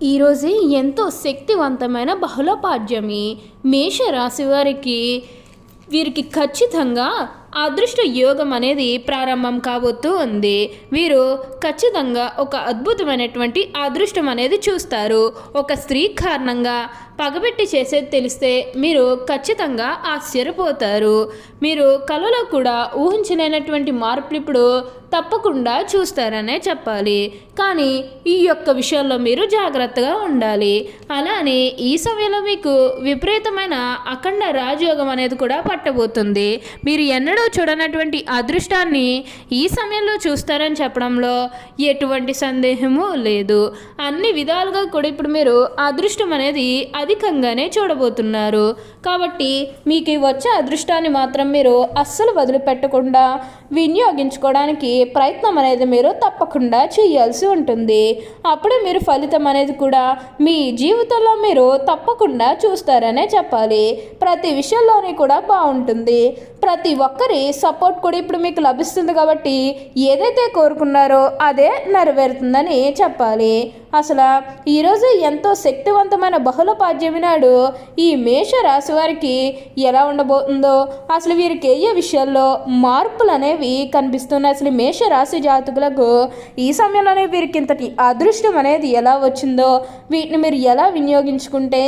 ఈరోజు ఎంతో శక్తివంతమైన బహుళపాడ్యమి మేష రాశి వారికి వీరికి ఖచ్చితంగా అదృష్ట యోగం అనేది ప్రారంభం కాబోతూ ఉంది. వీరు ఖచ్చితంగా ఒక అద్భుతమైనటువంటి అదృష్టం అనేది చూస్తారు. ఒక స్త్రీ కారణంగా పగబెట్టి చేసేది తెలిస్తే మీరు ఖచ్చితంగా ఆశ్చర్యపోతారు. మీరు కళలో కూడా ఊహించలేనటువంటి మార్పులు ఇప్పుడు తప్పకుండా చూస్తారనే చెప్పాలి. కానీ ఈ యొక్క విషయంలో మీరు జాగ్రత్తగా ఉండాలి. అలానే ఈ సమయంలో మీకు విపరీతమైన అఖండ రాజయోగం అనేది కూడా పట్టబోతుంది. మీరు ఎన్నడూ చూడనటువంటి అదృష్టాన్ని ఈ సమయంలో చూస్తారని చెప్పడంలో ఎటువంటి సందేహము లేదు. అన్ని విధాలుగా కూడా ఇప్పుడు మీరు అదృష్టం అనేది అధికంగానే చూడబోతున్నారు. కాబట్టి మీకు వచ్చే అదృష్టాన్ని మాత్రం మీరు అస్సలు వదిలిపెట్టకుండా వినియోగించుకోవడానికి ప్రయత్నం అనేది మీరు తప్పకుండా చేయాల్సి ఉంటుంది. అప్పుడే మీరు ఫలితం అనేది కూడా మీ జీవితంలో మీరు తప్పకుండా చూస్తారనే చెప్పాలి. ప్రతి విషయంలోనే కూడా బాగుంటుంది. ప్రతి ఒక్కరి సపోర్ట్ కూడా ఇప్పుడు మీకు లభిస్తుంది కాబట్టి ఏదైతే కోరుకున్నారో అదే నెరవేరుతుందని చెప్పాలి. అసలు ఈరోజు ఎంతో శక్తివంతమైన బహుళపాద్యమి నాడు ఈ మేష రాశి వారికి ఎలా ఉండబోతుందో అసలు వీరికి ఏ విషయాల్లో మార్పులు అనేవి కనిపిస్తున్నాయి? అసలు మేష రాశి జాతకులకు ఈ సమయంలోనే వీరికి ఇంతటి అదృష్టం అనేది ఎలా వచ్చిందో వీటిని మీరు ఎలా వినియోగించుకుంటే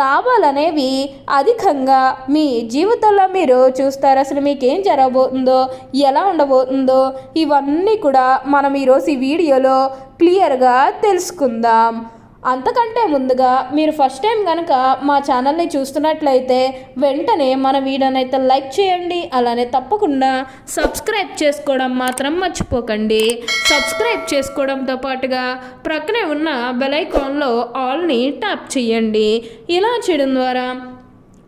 లాభాలు అనేవి అధికంగా మీ జీవితంలో మీరు చూస్తారు. అసలు మీకు ఏం జరగబోతుందో ఎలా ఉండబోతుందో ఇవన్నీ కూడా మనం ఈరోజు ఈ వీడియోలో క్లియర్గా తెలుసుకుందాం. అంతకంటే ముందుగా మీరు ఫస్ట్ టైం కనుక మా ఛానల్ని చూస్తున్నట్లయితే వెంటనే మన వీడియోనైతే లైక్ చేయండి అలానే తప్పకుండా సబ్స్క్రైబ్ చేసుకోవడం మాత్రం మర్చిపోకండి. సబ్స్క్రైబ్ చేసుకోవడంతో పాటుగా ప్రక్కనే ఉన్న బెలైకాన్లో ఆల్ని ట్యాప్ చేయండి. ఇలా చేయడం ద్వారా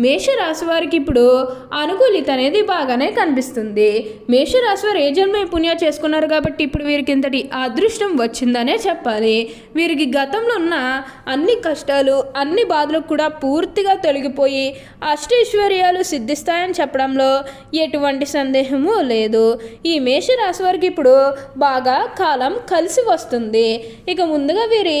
మేషరాశి వారికి ఇప్పుడు అనుకూలిత అనేది బాగానే కనిపిస్తుంది. మేషరాశి వారు ఏ జన్మ పుణ్య చేసుకున్నారు కాబట్టి ఇప్పుడు వీరికి ఇంతటి అదృష్టం వచ్చిందనే చెప్పాలి. వీరికి గతంలో ఉన్న అన్ని కష్టాలు అన్ని బాధలు కూడా పూర్తిగా తొలగిపోయి అష్టైశ్వర్యాలు సిద్ధిస్తాయని చెప్పడంలో ఎటువంటి సందేహము లేదు. ఈ మేషరాశి వారికి ఇప్పుడు బాగా కాలం కలిసి వస్తుంది. ఇక ముందుగా వీరి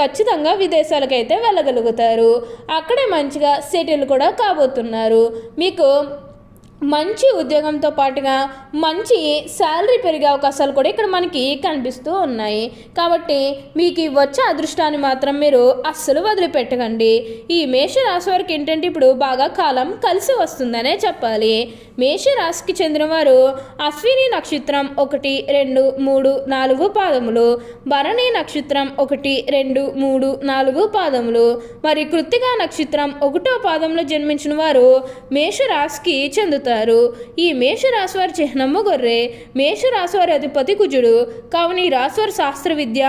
ఖచ్చితంగా విదేశాలకైతే వెళ్ళగలుగుతారు. అక్కడే మంచిగా సెటిల్ కూడా కాబోతున్నారు. మీకు మంచి ఉద్యోగంతో పాటుగా మంచి శాలరీ పెరిగే అవకాశాలు కూడా ఇక్కడ మనకి కనిపిస్తూ ఉన్నాయి. కాబట్టి మీకు వచ్చే అదృష్టాన్ని మాత్రం మీరు అస్సలు వదిలిపెట్టకండి. ఈ మేష రాశి వారికి ఏంటంటే ఇప్పుడు బాగా కాలం కలిసి వస్తుందనే చెప్పాలి. మేష రాశికి చెందినవారు అశ్విని నక్షత్రం ఒకటి రెండు మూడు నాలుగు పాదములు భరణి నక్షత్రం ఒకటి రెండు మూడు నాలుగు పాదములు. మరి కృత్తిగా నక్షత్రం ఒకటో పాదంలో జన్మించిన వారు మేష రాశికి చెందుతారు. ఈ మేషరాశి వారి చిహ్నము గొర్రె మేషరాశి వారి అధిపతి కుజుడు కావున ఈ రాశివారి శాస్త్ర విద్య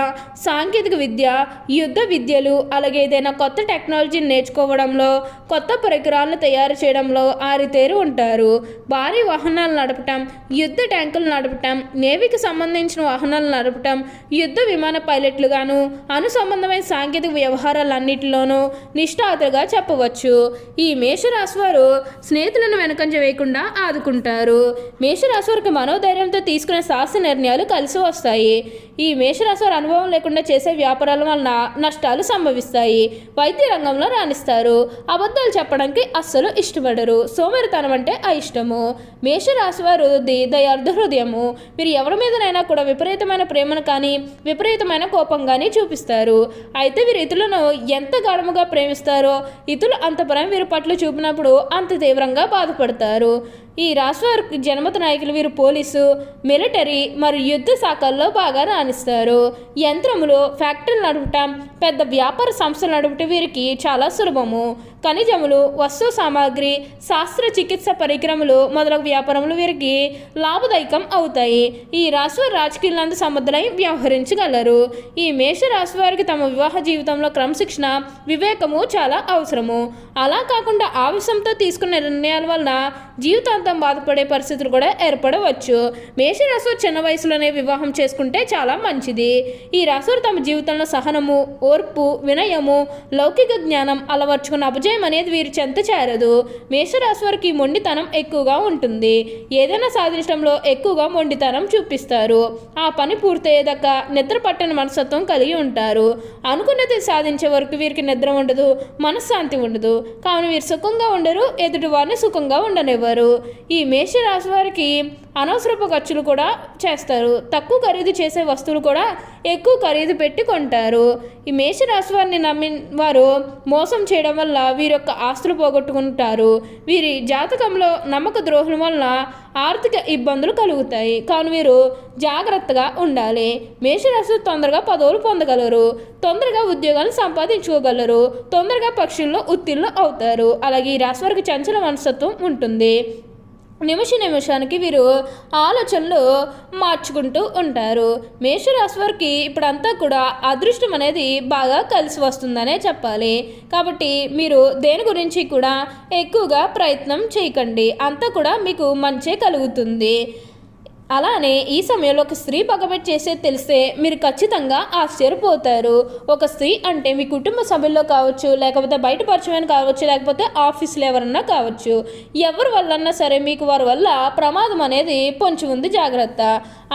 సాంకేతిక విద్య యుద్ధ విద్యలు అలాగే ఏదైనా కొత్త టెక్నాలజీని నేర్చుకోవడంలో కొత్త పరికరాలను తయారు చేయడంలో ఆరితేరు ఉంటారు. భారీ వాహనాలు నడపటం యుద్ధ ట్యాంకులు నడపటం నేవీకి సంబంధించిన వాహనాలు నడపటం యుద్ధ విమాన పైలట్లుగాను అను సంబంధమైన సాంకేతిక వ్యవహారాలన్నింటిలోనూ నిష్ఠాతులుగా చెప్పవచ్చు. ఈ మేషరాశి వారు స్నేహితులను వెనకంజ వేయకుండా ఆదుకుంటారు. మేషరాశి వారికి మనోధైర్యంతో తీసుకునే సాహస నిర్ణయాలు కలిసి వస్తాయి. ఈ మేషరాశివారు అనుభవం లేకుండా చేసే వ్యాపారాల వలన నష్టాలు సంభవిస్తాయి. వైద్య రంగంలో రాణిస్తారు. అబద్ధాలు చెప్పడానికి అస్సలు ఇష్టపడరు. సోమరితనం అంటే అయిష్టము. మేషరాశి వారు దయార్థ హృదయము. మీరు ఎవరి మీదనైనా కూడా విపరీతమైన ప్రేమను కానీ విపరీతమైన కోపం కానీ చూపిస్తారు. అయితే వీరు ఇతరులను ఎంత గాఢముగా ప్రేమిస్తారో ఇతరులు అంత ప్రేమ వీరి పట్ల చూపినప్పుడు అంత తీవ్రంగా బాధపడతారు. ఈ రాష్ట్ర జనమత నాయకులు వీరు పోలీసు మిలిటరీ మరియు యుద్ధ శాఖల్లో బాగా రాణిస్తారు. యంత్రములు ఫ్యాక్టరీలు నడపటం పెద్ద వ్యాపార సంస్థలు నడపటం వీరికి చాలా సులభము. ఖనిజములు వస్తు సామాగ్రి శాస్త్ర చికిత్స పరికరములు మొదలగు వ్యాపారములు వీరికి లాభదాయకం అవుతాయి. ఈ రాశివారి రాజకీయాలందు సమర్థులై వ్యవహరించగలరు. ఈ మేష రాశి వారికి తమ వివాహ జీవితంలో క్రమశిక్షణ వివేకము చాలా అవసరము. అలా కాకుండా ఆవేశంతో తీసుకున్న నిర్ణయాల వలన జీవితాంతం బాధపడే పరిస్థితులు కూడా ఏర్పడవచ్చు. మేషరాశి చిన్న వయసులోనే వివాహం చేసుకుంటే చాలా మంచిది. ఈ రాశులు తమ జీవితంలో సహనము ఓర్పు వినయము లౌకిక జ్ఞానం అలవర్చుకున్న అపజయం అనేది వీరి చెంత చేరదు. మేషరాశి వారికి మొండితనం ఎక్కువగా ఉంటుంది. ఏదైనా సాధించడంలో ఎక్కువగా మొండితనం చూపిస్తారు. ఆ పని పూర్తయ్యేదాకా నిద్ర పట్టని మనస్తత్వం కలిగి ఉంటారు. అనుకున్నది సాధించే వరకు వీరికి నిద్ర ఉండదు మనశ్శాంతి ఉండదు. కావున వీరు సుఖంగా ఉండరు ఎదుటి వారిని సుఖంగా ఉండనివ్వరు. ఈ మేషరాశి వారికి అనవసరపు ఖర్చులు కూడా చేస్తారు. తక్కువ ఖరీదు చేసే వస్తువులు కూడా ఎక్కువ ఖరీదు పెట్టి కొంటారు. ఈ మేషరాశి వారిని నమ్మి వారు మోసం చేయడం వల్ల వీరి యొక్క ఆస్తులు పోగొట్టుకుంటారు. వీరి జాతకంలో నమ్మక ద్రోహం వలన ఆర్థిక ఇబ్బందులు కలుగుతాయి. కానీ వీరు జాగ్రత్తగా ఉండాలి. మేషరాశి తొందరగా పదవులు పొందగలరు. తొందరగా ఉద్యోగాలు సంపాదించుకోగలరు. తొందరగా పక్షుల్లో ఉత్తీర్ణులు అవుతారు. అలాగే ఈ రాశి వారికి చంచల మనస్తత్వం ఉంటుంది. నిమిష నిమిషానికి వీరు ఆలోచనలు మార్చుకుంటూ ఉంటారు. మేషరాశి వారికి ఇప్పుడంతా కూడా అదృష్టం అనేది బాగా కలిసి వస్తుందనే చెప్పాలి. కాబట్టి మీరు దేని గురించి కూడా ఎక్కువగా ప్రయత్నం చేయకండి. అంతా కూడా మీకు మంచే కలుగుతుంది. అలానే ఈ సమయంలో ఒక స్త్రీ పగబెట్టి చేసేది తెలిస్తే మీరు ఖచ్చితంగా ఆశ్చర్యపోతారు. ఒక స్త్రీ అంటే మీ కుటుంబ సభ్యుల్లో కావచ్చు లేకపోతే బయట పరిచయం కావచ్చు లేకపోతే ఆఫీసులో ఎవరన్నా కావచ్చు. ఎవరి వల్లన్నా సరే మీకు వారి వల్ల ప్రమాదం అనేది పొంచి ఉంది జాగ్రత్త.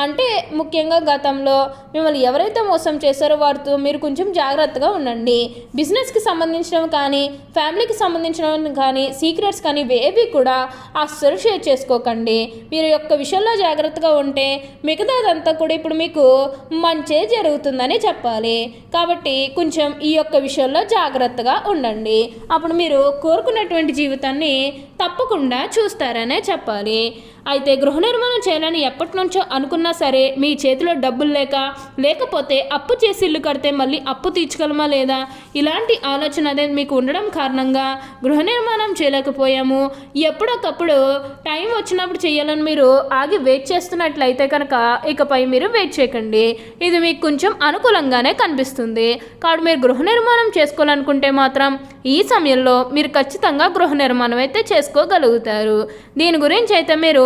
అంటే ముఖ్యంగా గతంలో మిమ్మల్ని ఎవరైతే మోసం చేశారో వారితో మీరు కొంచెం జాగ్రత్తగా ఉండండి. బిజినెస్కి సంబంధించినవి కానీ ఫ్యామిలీకి సంబంధించినవి కానీ సీక్రెట్స్ కానీ ఏవి కూడా అస్సలు షేర్ చేసుకోకండి. మీరు యొక్క విషయంలో జాగ్రత్తగా ఉంటే మిగతాదంతా కూడా ఇప్పుడు మీకు మంచే జరుగుతుందని చెప్పాలి. కాబట్టి కొంచెం ఈ యొక్క విషయంలో జాగ్రత్తగా ఉండండి. అప్పుడు మీరు కోరుకున్నటువంటి జీవితాన్ని తప్పకుండా చూస్తారనే చెప్పాలి. అయితే గృహ నిర్మాణం చేయాలని ఎప్పటి నుంచో అనుకున్నా సరే మీ చేతిలో డబ్బులు లేక లేకపోతే అప్పు చేసి ఇల్లు కడితే మళ్ళీ అప్పు తీర్చగలమా లేదా? ఇలాంటి ఆలోచన అనేది మీకు ఉండడం కారణంగా గృహ నిర్మాణం చేయలేకపోయాము. ఎప్పుడొకప్పుడు టైం వచ్చినప్పుడు చేయాలని మీరు ఆగి వెయిట్ చేస్తున్నట్లయితే కనుక ఇకపై మీరు వెయిట్ చేయకండి. ఇది మీకు కొంచెం అనుకూలంగానే కనిపిస్తుంది. కాబట్టి మీరు గృహ నిర్మాణం చేసుకోవాలనుకుంటే మాత్రం ఈ సమయంలో మీరు ఖచ్చితంగా గృహ నిర్మాణం అయితే చేసుకోగలుగుతారు. దీని గురించి అయితే మీరు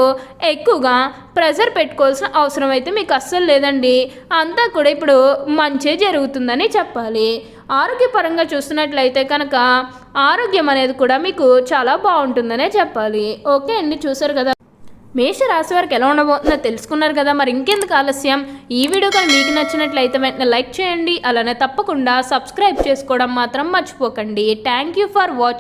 ఎక్కువగా ప్రెజర్ పెట్టుకోవాల్సిన అవసరం అయితే మీకు అస్సలు లేదండి. అంతా కూడా ఇప్పుడు మంచే జరుగుతుందని చెప్పాలి. ఆరోగ్యపరంగా చూస్తున్నట్లయితే కనుక ఆరోగ్యం అనేది కూడా మీకు చాలా బాగుంటుందనే చెప్పాలి. ఓకే అండి చూసారు కదా. మేష రాశి వారికి ఎలా ఉండబోతుందో తెలుసుకున్నారు కదా. మరి ఇంకెందుకు ఆలస్యం? ఈ వీడియో కానీ మీకు నచ్చినట్లయితే వెంటనే లైక్ చేయండి. అలానే తప్పకుండా సబ్స్క్రైబ్ చేసుకోవడం మాత్రం మర్చిపోకండి. Thank you for watch